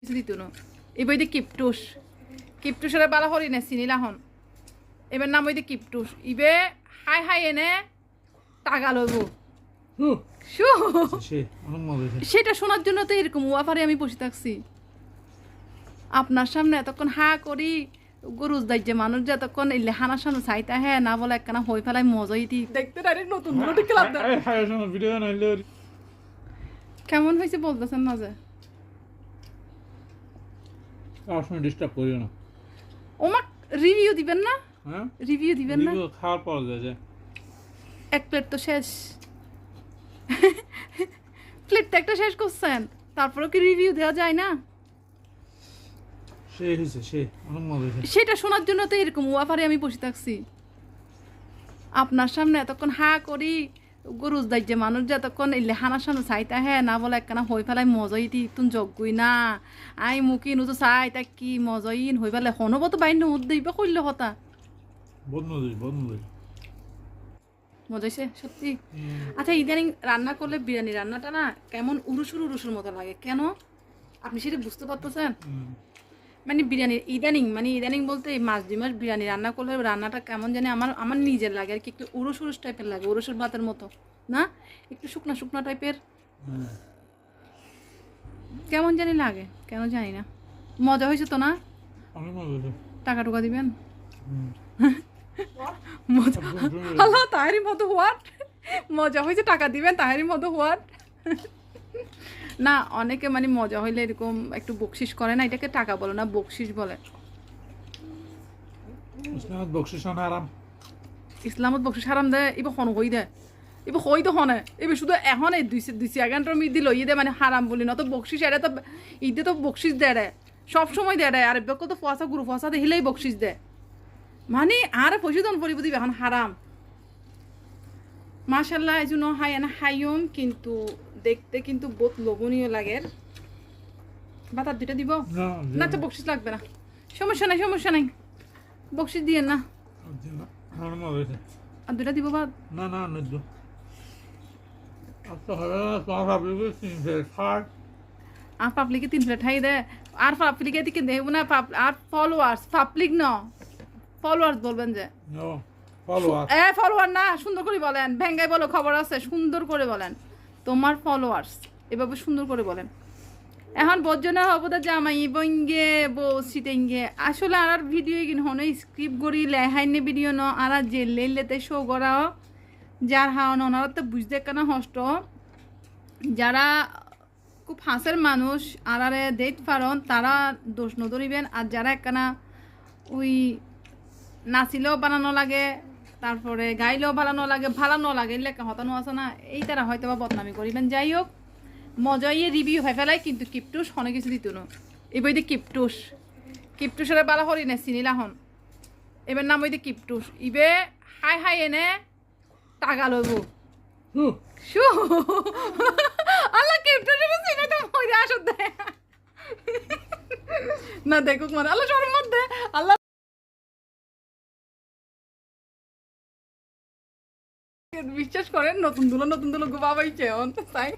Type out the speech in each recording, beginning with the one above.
কিছু দিত না? এই বইতে কিপটুস। কিপটুসের বালা হরি না চিনিলা হন। এবার নাম হইতে কিপটুস। ইবে হাই হাই এনে টাকা লইব। সেটা শোনার জন্য তো এরকম ওয়াফারে আমি বসে থাকছি। আপনার সামনে এতক্ষণ হা করি গরুজ দাইজে মানুষ যে এতক্ষণ এলে হানার সামনে চাইতা হ্যাঁ না বলে একখানা হই ফেলাই মজাই দি দেখতে ডাইরেক্ট নতুন নতুন ক্লাব কেমন হয়েছে বলতেছেন না যে? সময় ডিস্টার্ব করিও না। ওমা রিভিউ দিবেন না? হ্যাঁ? রিভিউ দিবেন না? রিভিউ খাওয়ার পর যায় এক প্লেট তো শেষ। প্লেট তো একটা শেষ করছেন। তারপরে কি রিভিউ দেওয়া যায় না? সেটা শোনার জন্য তো এরকম ওয়াফারে আমি বসে থাকছি। আপনার সামনে এতক্ষণ হা করি গরুজ দাইজে মানুষ যে এতক্ষণ এলে হানার সামনে চাইতা হ্যাঁ না বলে একখানা হই ফেলাই মজাই দি তুন যজ্ঞই না। আই মুখি নুতো চাই তা কি মজাইন হই ফেলে হনব তো বাইন নুত দিবা মজা হয়েছে মজাইছে সত্যি। আচ্ছা ইদানিং রান্না করলে বিরিয়ানি রান্নাটা না কেমন উরুসুর উরুসুর মতো লাগে? কেন? আপনি সেটা বুঝতে পারতেছেন। মানে বিরিয়ানি ইদানিং মানে ইদানিং বলতে এই মাস দুই মাস বিরিয়ানি রান্না করলে রান্নাটা কেমন জানি আমার আমার নিজের লাগে আর কি একটু উরুস উরুস টাইপের লাগে উরুসুর ভাতের মতো না? একটু শুকনো শুকনো টাইপের কেমন জানি লাগে কেন জানি না। মজা হয়েছে তো না? টাকা টুকা দিবেন? মজা আল্লাহ তাহারি মতো হোয়াট মজা হয়েছে টাকা দিবেন তাহারি মতো হোয়াট না অনেকে মানে মজা হইলে এরকম একটু বকশিস করে না এটাকে টাকা বলে না বকশিস বলে। ইসলামত বকশিস না আরাম ইসলামত বকশিস হারাম দে এবার হন হই দে। এবার হই তো হনে। এবার শুধু এখন এই দুই দুই সেকেন্ডের মধ্যে লইয়ে দে মানে হারাম বলি না তো বকশিস এড়ে তো ঈদে তো বকশিস দে রে। সব সময় দে রে আর এবার তো ফসা গুরু ফসা দেখিলেই বকশিস দে। মানে আর পয়সা দন পরিব এখন হারাম। মাশাল্লাহ এই জন্য হাই এনা হাইম কিন্তু দেখতে কিন্তু বহুত লোভনীয় লাগে। বাতার দুইটা দিব? না তো বকশিস লাগবে না। সমস্যা নাই সমস্যা নাই। বকশিস দিয়ে না। আর দুইটা দিব বাদ না না আচ্ছা না আর পাবলিকে তিন প্লেট খাই দে। আর পাবলিকে দিকে দেব না আর ফলোয়ার্স পাবলিক ন। ফলোয়ার্স বলবেন যে। এ ফলোয়ার না সুন্দর করে বলেন। ভেঙ্গাই বলো খবর আছে সুন্দর করে বলেন। তোমার ফলোয়ার্স এভাবে সুন্দর করে বলেন। এখন বর্জনা হব তো জামাই বঙ্গে বউ সিটেঙ্গে। আসলে আর আর ভিডিও কিন হনে স্ক্রিপ্ট করি লেহাইনে ভিডিও ন, আর আর যে লেতে শো করা যার হাওন ওনারা তো বুঝতে কেন হষ্ট। যারা খুব হাসের মানুষ, আর আরে দেখ পারন, তারা দোষ নধরিবেন। আর যারা একখানা ওই নাচিলেও বানানো লাগে তারপরে গাইলেও বানানো লাগে ভালানো লাগে লেখা হতানো আছে না। এই তারা হয়তো বা বদনামি করিবেন যাই হোক মজাইয়ে রিভিউ হয়ে ফেলাই কিন্তু কিপটুস হনে কিছু দিত না। এই বইতে কিপটুস। কিপটুসের বালা হরি না চিনিলা হন। এবার নাম হইতে কিপটুস। ইবে হাই হাই এনে টাকা লইব। শু। আল্লাহ কিপটুস এবার চিনে তো মজা আসত না দেখুক মানে আল্লাহ মধ্যে আল্লাহ বিশ্বাস করেন নতুন দুলো নতুন দুলো গো পাইছে অন্ত তাই?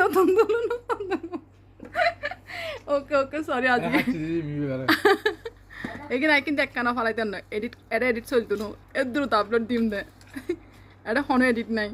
নতুন দুলো নতুন দুলো। ওকে ওকে সরি আজকে এখানে কিন্তু এক কানা ফালাইতেন না। এডিট এটা এডিট চলতো না। এর দ্রুত আপলোড দিম দে। এটা হনো এডিট নাই।